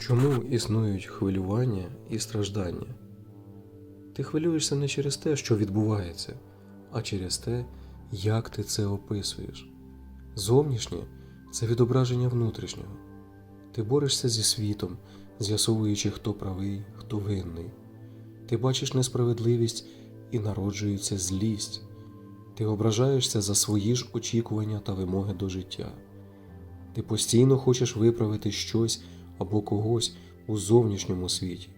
Чому існують хвилювання і страждання? Ти хвилюєшся не через те, що відбувається, а через те, як ти це описуєш. Зовнішнє це відображення внутрішнього. Ти борешся зі світом, з'ясовуючи, хто правий, хто винний. Ти бачиш несправедливість і народжується злість. Ти ображаєшся за свої ж очікування та вимоги до життя. Ти постійно хочеш виправити щось або когось у зовнішньому світі,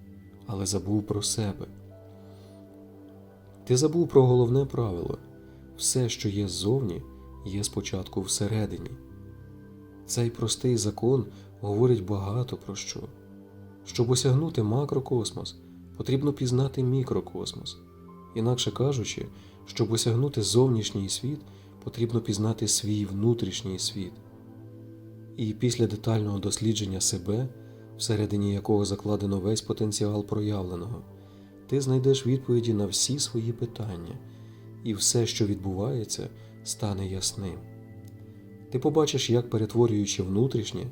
але забув про себе. Ти забув про головне правило все, що є ззовні, є спочатку всередині. Цей простий закон говорить багато про що. Щоб осягнути макрокосмос, потрібно пізнати мікрокосмос. Інакше кажучи, щоб осягнути зовнішній світ, потрібно пізнати свій внутрішній світ. І після детального дослідження себе, всередині якого закладено весь потенціал проявленого, ти знайдеш відповіді на всі свої питання, і все, що відбувається, стане ясним. Ти побачиш, як перетворюючи внутрішнє,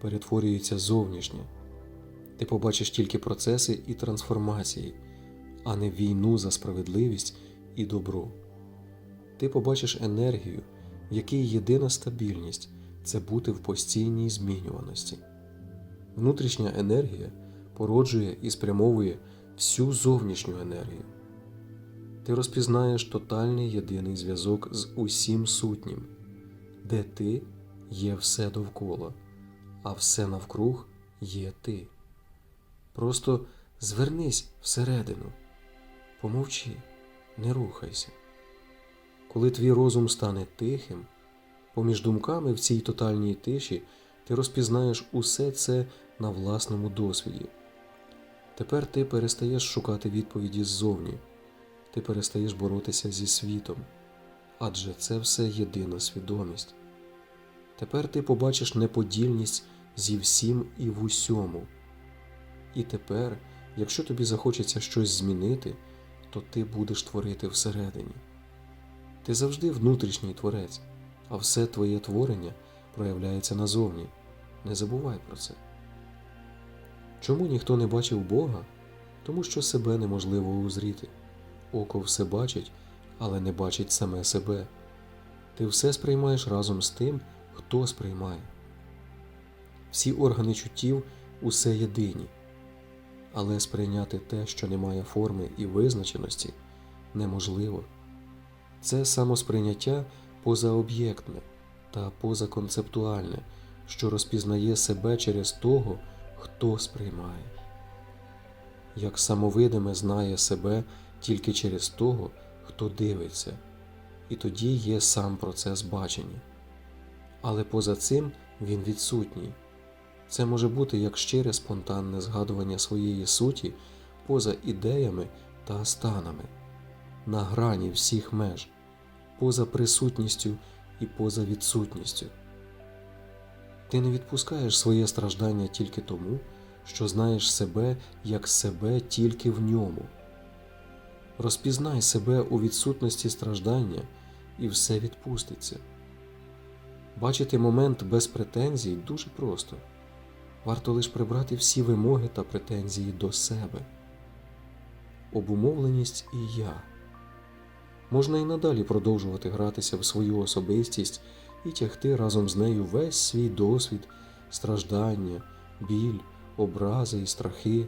перетворюється зовнішнє. Ти побачиш тільки процеси і трансформації, а не війну за справедливість і добро. Ти побачиш енергію, в якій єдина стабільність це бути в постійній змінюваності. Внутрішня енергія породжує і спрямовує всю зовнішню енергію. Ти розпізнаєш тотальний єдиний зв'язок з усім сутнім, де ти є все довкола, а все навкруг є ти. Просто звернись всередину, помовчи, не рухайся. Коли твій розум стане тихим, поміж думками в цій тотальній тиші ти розпізнаєш усе це на власному досвіді. Тепер ти перестаєш шукати відповіді ззовні, ти перестаєш боротися зі світом, адже це все єдина свідомість. Тепер ти побачиш неподільність зі всім і в усьому. І тепер, якщо тобі захочеться щось змінити, то ти будеш творити всередині. Ти завжди внутрішній творець, а все твоє творення проявляється назовні. Не забувай про це. Чому ніхто не бачив Бога? Тому що себе неможливо узріти. Око все бачить, але не бачить саме себе. Ти все сприймаєш разом з тим, хто сприймає. Всі органи чуттів усе єдині, але сприйняти те, що не має форми і визначеності, неможливо. Це самосприйняття позаоб'єктне та позаконцептуальне, що розпізнає себе через того, хто сприймає. Як самовидиме знає себе тільки через того, хто дивиться, і тоді є сам процес бачення. Але поза цим він відсутній. Це може бути як щире спонтанне згадування своєї суті поза ідеями та станами, на грані всіх меж, поза присутністю і поза відсутністю. Ти не відпускаєш своє страждання тільки тому, що знаєш себе як себе тільки в ньому. Розпізнай себе у відсутності страждання, і все відпуститься. Бачити момент без претензій дуже просто. Варто лише прибрати всі вимоги та претензії до себе. Обумовленість і я. Можна і надалі продовжувати гратися в свою особистість і тягти разом з нею весь свій досвід, страждання, біль, образи і страхи.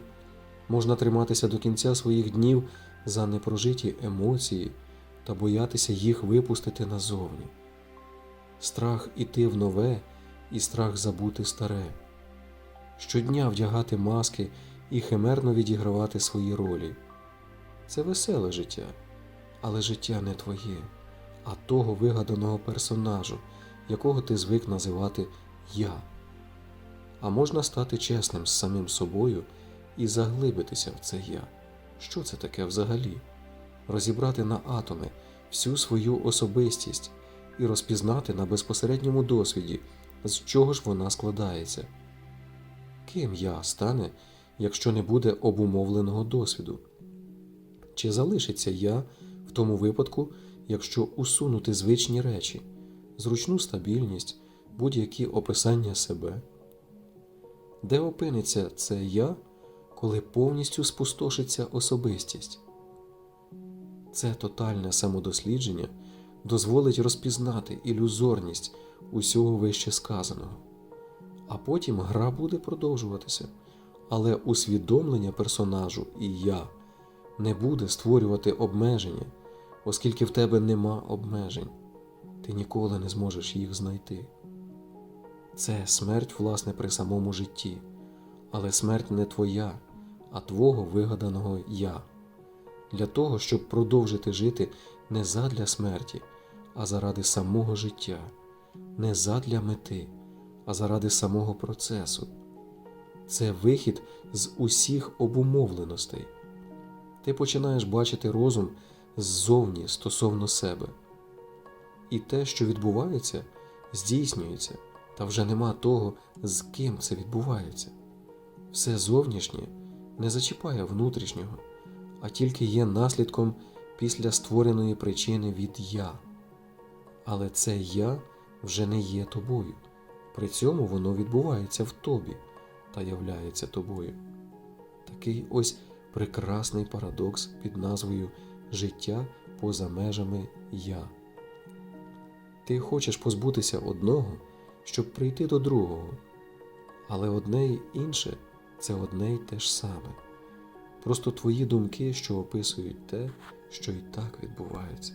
Можна триматися до кінця своїх днів за непрожиті емоції та боятися їх випустити назовні. Страх іти в нове і страх забути старе. Щодня вдягати маски і химерно відігравати свої ролі. Це веселе життя, але життя не твоє, а того вигаданого персонажу, якого ти звик називати Я. А можна стати чесним з самим собою і заглибитися в це я. Що це таке взагалі? Розібрати на атоми всю свою особистість і розпізнати на безпосередньому досвіді, з чого ж вона складається. Ким я стане, якщо не буде обумовленого досвіду? Чи залишиться я тому випадку, якщо усунути звичні речі, зручну стабільність, будь-які описання себе? Де опиниться це я, коли повністю спустошиться особистість? Це тотальне самодослідження дозволить розпізнати ілюзорність усього вище сказаного. А потім гра буде продовжуватися, але усвідомлення персонажу і я не буде створювати обмеження, оскільки в тебе нема обмежень, ти ніколи не зможеш їх знайти. Це смерть, власне, при самому житті, але смерть не твоя, а твого вигаданого я. Для того, щоб продовжити жити не задля смерті, а заради самого життя, не задля мети, а заради самого процесу. Це вихід з усіх обумовленостей. Ти починаєш бачити розум ззовні стосовно себе. І те, що відбувається, здійснюється, та вже нема того, з ким це відбувається. Все зовнішнє не зачіпає внутрішнього, а тільки є наслідком після створеної причини від я. Але це я вже не є тобою. При цьому воно відбувається в тобі та являється тобою. Такий ось прекрасний парадокс під назвою Життя поза межами Я. Ти хочеш позбутися одного, щоб прийти до другого, але одне й інше це одне й те ж саме. Просто твої думки, що описують те, що і так відбувається.